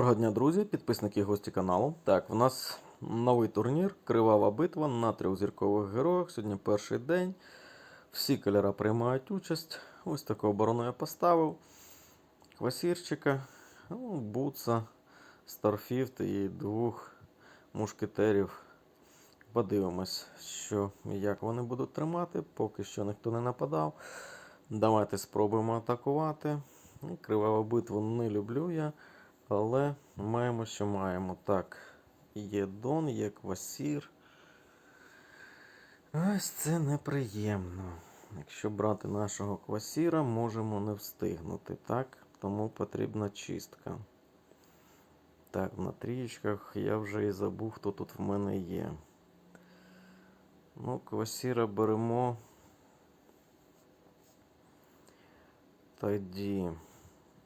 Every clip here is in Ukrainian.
Доброго дня, друзі, підписники і гості каналу. Так, в нас новий турнір, кривава битва на трьохзіркових героях. Сьогодні перший день. Всі кольори приймають участь. Ось таку оборону я поставив. Квасірчика, ну, Буца, Старфіфт і двох мушкетерів. Подивимось, що як вони будуть тримати. Поки що ніхто не нападав. Давайте спробуємо атакувати. Криваву битву не люблю я. Але маємо, що маємо. Так, є Дон, є Квасір. Ось це неприємно. Якщо брати нашого квасіра, можемо не встигнути, так? Тому потрібна чистка. Так, на трієчках я вже і забув, хто тут в мене є. Ну, квасіра беремо. Тоді.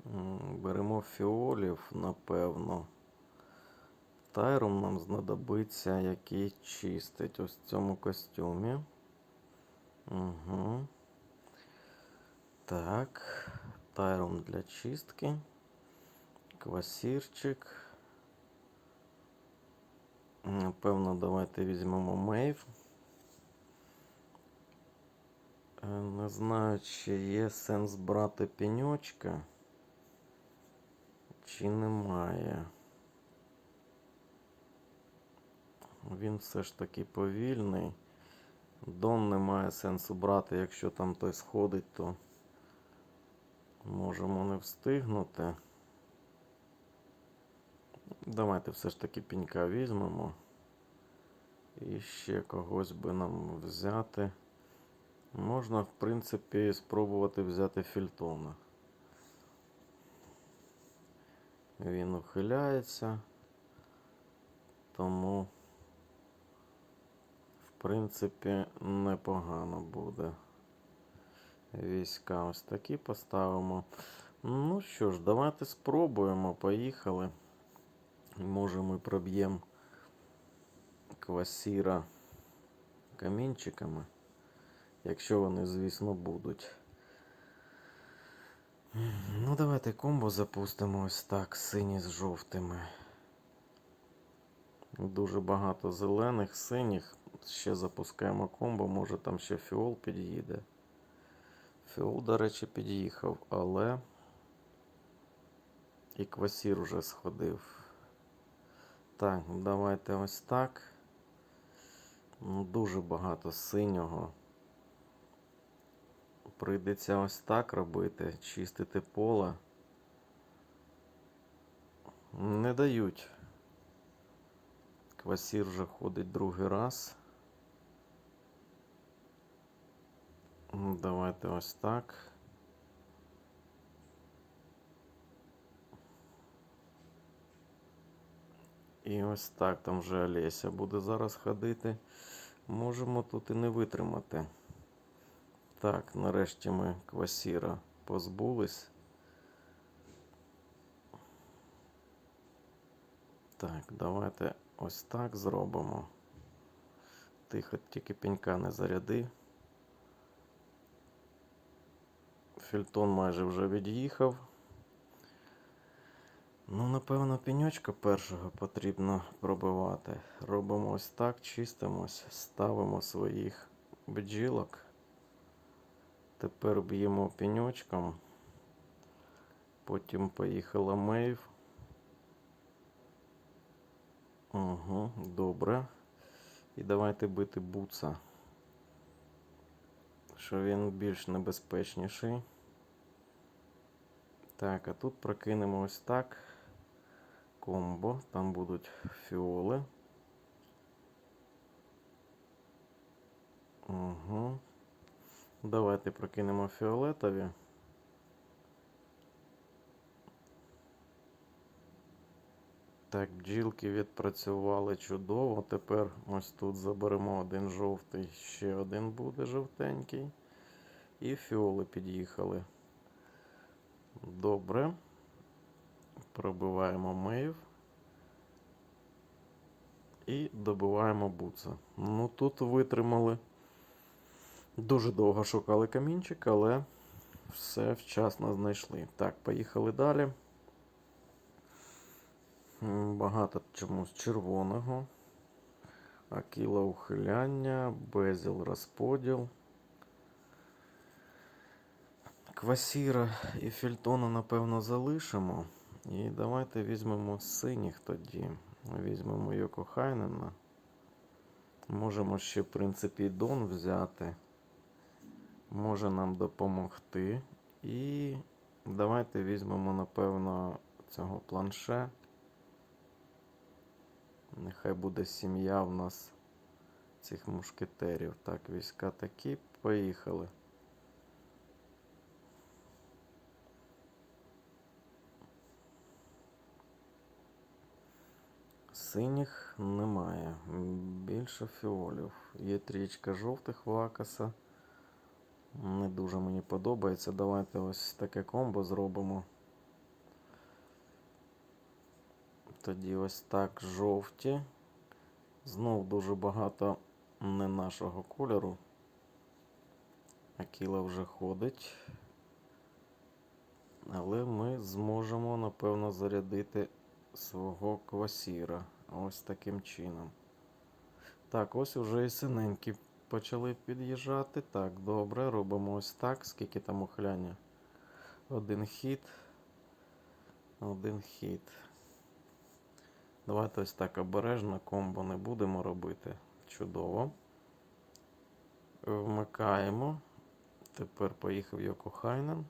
Беремо фіолів, напевно. Тайром нам знадобиться, який чистить ось в цьому костюмі. Угу. Так. Тайром для чистки. Квасірчик. Напевно, давайте візьмемо мейв. Е, Не знаю, чи є сенс брати пеньочка. Чи немає? Він все ж таки повільний. Дон немає сенсу брати, якщо там той сходить, то можемо не встигнути. Давайте все ж таки пінька візьмемо. І ще когось би нам взяти. Можна, в принципі, спробувати взяти Фільтона. Він ухиляється, тому, в принципі, непогано буде. Війська ось такі поставимо. Ну що ж, давайте спробуємо. Поїхали. Може ми проб'ємо квасіра камінчиками, якщо вони, звісно, будуть. Ну, давайте комбо запустимо ось так, сині з жовтими. Дуже багато зелених, синіх. Ще запускаємо комбо, може там ще фіол під'їде. Фіол, до речі, під'їхав, але і квасір уже сходив. Так, давайте ось так. Ну, Дуже багато синього. Прийдеться ось так робити, чистити поле. Не дають. Квасір вже ходить другий раз. Ну, Давайте ось так. І ось так там вже Олеся буде зараз ходити. Можемо тут і не витримати. Так, нарешті ми квасіра позбулись. Так, давайте ось так зробимо. Тихо, тільки пенька не заряди. Фільтон майже вже від'їхав. Ну, напевно, пеньочка першого потрібно пробивати. Робимо ось так, чистимось, ставимо своїх бджілок. Тепер б'ємо пеньочком. Потім поїхала мейв. Угу, добре. І давайте бити буца. Що він більш небезпечніший. Так, а тут прокинемо ось так. Комбо. Там будуть фіоли. Угу. Давайте прокинемо фіолетові. Так, бджілки відпрацювали чудово. Тепер ось тут заберемо один жовтий, ще один буде жовтенький. І фіоли під'їхали. Добре. Пробиваємо мейв. І добиваємо буца. Ну тут витримали. Дуже довго шукали камінчик, але все вчасно знайшли. Так, поїхали далі. Багато чомусь червоного. Акіла ухиляння, безіл розподіл. Квасіра і Фільтона, напевно, залишимо. І давайте візьмемо синіх тоді. Візьмемо Йоко Хайнена. Можемо ще, в принципі, Дон взяти. Може нам допомогти. І давайте візьмемо, напевно, цього планше. Нехай буде сім'я в нас цих мушкетерів. Так, війська такі. Поїхали. Синіх немає. Більше фіолів. Є трічка жовтих вакаса. Не дуже мені подобається. Давайте ось таке комбо зробимо. Тоді ось так жовті. Знов дуже багато не нашого кольору. Акіла вже ходить. Але ми зможемо, напевно, зарядити свого квасіра. Ось таким чином. Так, ось уже і синенькі почали під'їжджати. Так, добре, робимо ось так. Скільки там ухиляння? Один хід. Один хід. Давайте ось так обережно комбо не будемо робити. Чудово. Вмикаємо. Тепер поїхав Йоко Хайнен.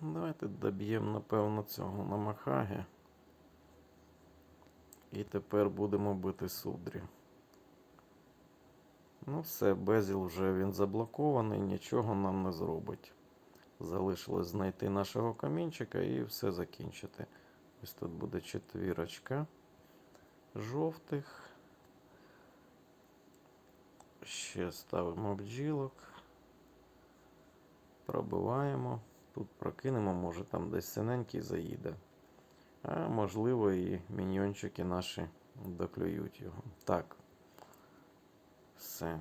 Давайте доб'ємо, напевно, цього на Махагі. І тепер будемо бити судрі. Ну все, Безіл вже він заблокований, нічого нам не зробить. Залишилось знайти нашого камінчика і все закінчити. Ось тут буде четвірочка жовтих. Ще ставимо бджілок. Пробиваємо. Тут прокинемо, може там десь синенький заїде. А можливо і міньйончики наші доклюють його. Так. Все.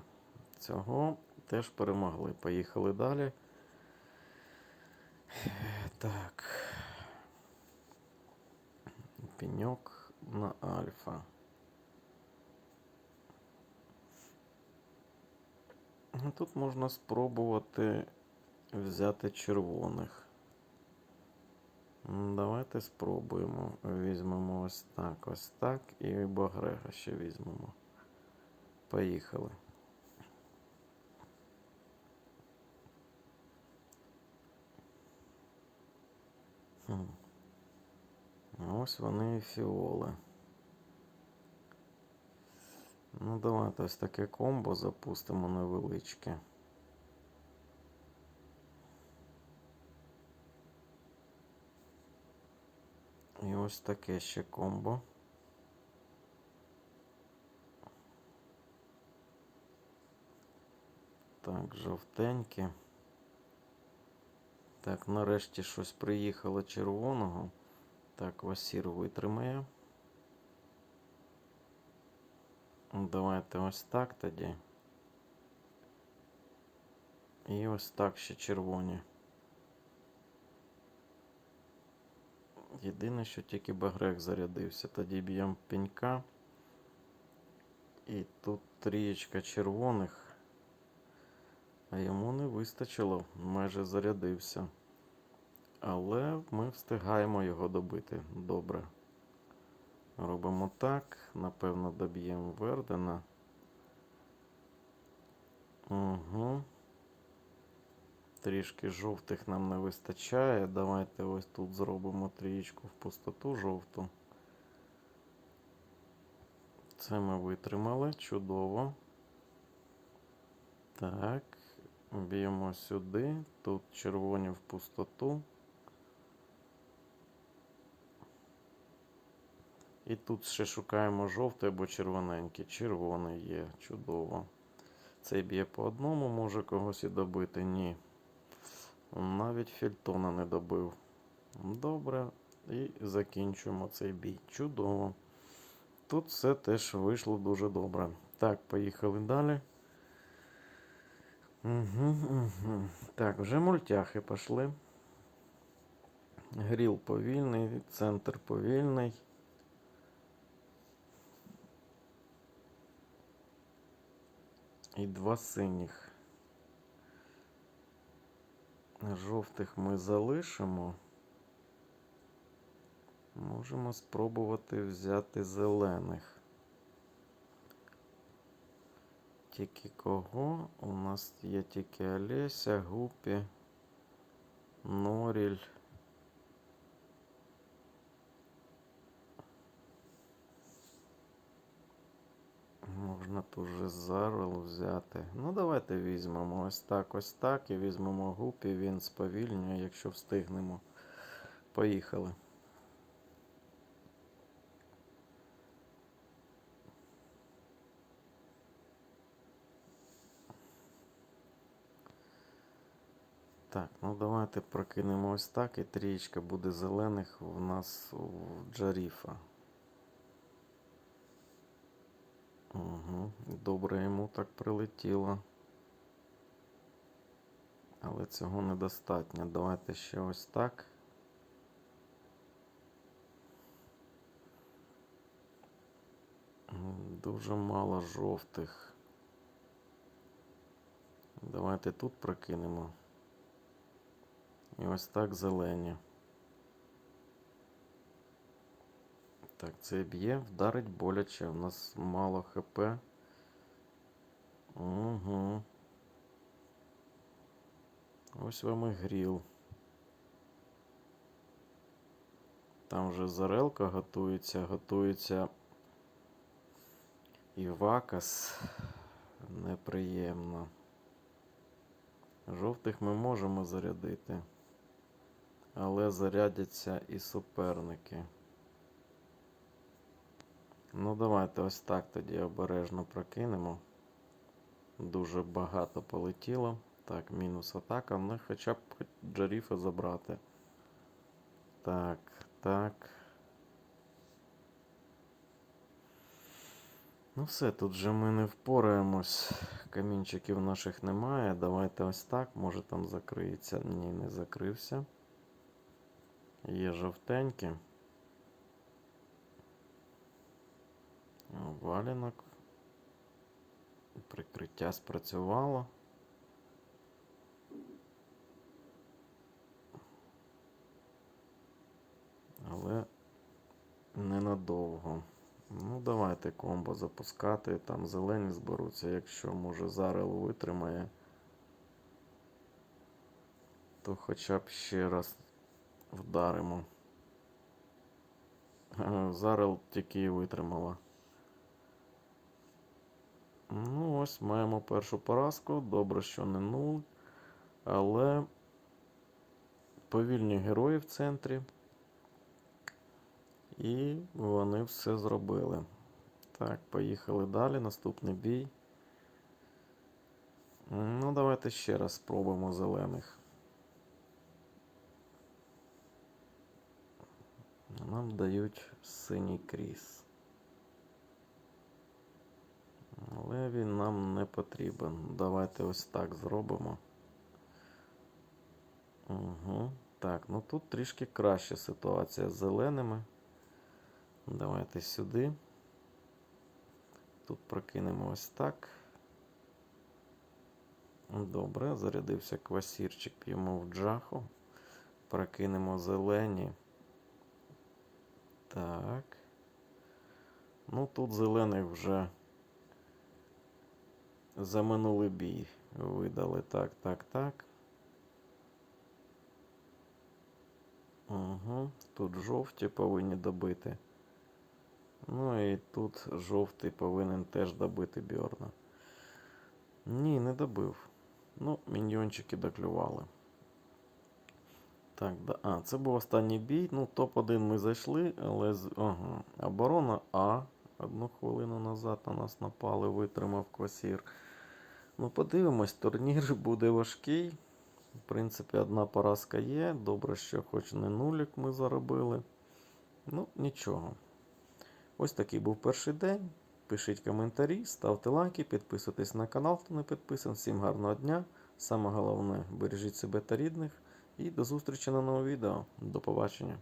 Цього теж перемогли. Поїхали далі. Так. Пеньок на альфа. Тут можна спробувати взяти червоних. Давайте спробуємо. Візьмемо ось так, ось так. І Багрега ще візьмемо. Поїхали. Хм. Ось вони і фіоли. Ну, давайте ось таке комбо запустимо невеличке. Ось таке ще комбо. Так, жовтеньке. Так, нарешті щось приїхало червоного. Так, Васір витримає. Давайте ось так тоді. І ось так ще червоні. Єдине, що тільки Багрех зарядився. Тоді б'ємо пенька. І тут трієчка червоних. А йому не вистачило, майже зарядився. Але ми встигаємо його добити. Добре. Робимо так. Напевно, доб'ємо Вердена. Угу. Трішки жовтих нам не вистачає. Давайте ось тут зробимо трієчку в пустоту жовту. Це ми витримали. Чудово. Так. Б'ємо сюди. Тут червоні в пустоту. І тут ще шукаємо жовтий або червоненький. Червоний є. Чудово. Цей б'є по одному, може когось і добити. Ні. Навіть Фільтона не добив. Добре. І закінчуємо цей бій. Чудово. Тут все теж вийшло дуже добре. Так, поїхали далі. Угу, угу. Так, вже мультяхи пішли. Гріл повільний, центр повільний. І два синіх. Жовтих ми залишимо. Можемо спробувати взяти зелених. Тільки кого? У нас є тільки Олеся, Гупі, Норіль. Можна тут же Зарвел взяти. Ну, давайте візьмемо ось так, ось так. І візьмемо Гупі, він сповільнює, якщо встигнемо. Поїхали. Так, ну давайте прокинемо ось так, і трієчка буде зелених в нас у Джаріфа. Угу. Добре йому так прилетіло. Але цього недостатньо. Давайте ще ось так. Дуже мало жовтих. Давайте тут прокинемо. І ось так зелені. Так, це б'є, вдарить боляче. У нас мало ХП. Угу. Ось вам і гріл. Там вже зарелка готується, готується і вакас. Неприємно. Жовтих ми можемо зарядити. Але зарядяться і суперники. Ну, давайте ось так тоді обережно прокинемо. Дуже багато полетіло. Так, мінус атака. Ну, хоча б Джаріфа забрати. Так, так. Ну все, тут же ми не впораємось. Камінчиків наших немає. Давайте ось так. Може там закриється. Ні, не закрився. Є жовтенькі. О, Валянок. Прикриття спрацювало. Але ненадовго. Ну, давайте комбо запускати. Там зелені зберуться, якщо може Зарел витримає, то хоча б ще раз вдаримо. Зарел тільки і витримала. Ну, ось маємо першу поразку. Добре, що не нуль. Але повільні герої в центрі. І вони все зробили. Так, поїхали далі. Наступний бій. Ну, давайте ще раз спробуємо зелених. Нам дають синій кріс. Але він нам не потрібен. Давайте ось так зробимо. Угу. Так, ну тут трішки краща ситуація з зеленими. Давайте сюди. Тут прокинемо ось так. Добре, зарядився квасірчик, п'ємо в джаху. Прокинемо зелені. Так. Ну, тут зелених вже за минулий бій видали. Так, так, так. Угу. Тут жовті повинні добити. Ну і тут жовтий повинен теж добити Бьорна. Ні, не добив. Ну, міньйончики доклювали. Так, да. А, це був останній бій. Ну, топ-1 ми зайшли, але з. Ага. Оборона А. Одну хвилину назад на нас напали, витримав квасір. Ну, подивимось, турнір буде важкий. В принципі, одна поразка є. Добре, що хоч не нулік ми заробили. Ну, нічого. Ось такий був перший день. Пишіть коментарі, ставте лайки, підписуйтесь на канал, хто не підписаний. Всім гарного дня. Саме головне, бережіть себе та рідних. І до зустрічі на новому відео. До побачення.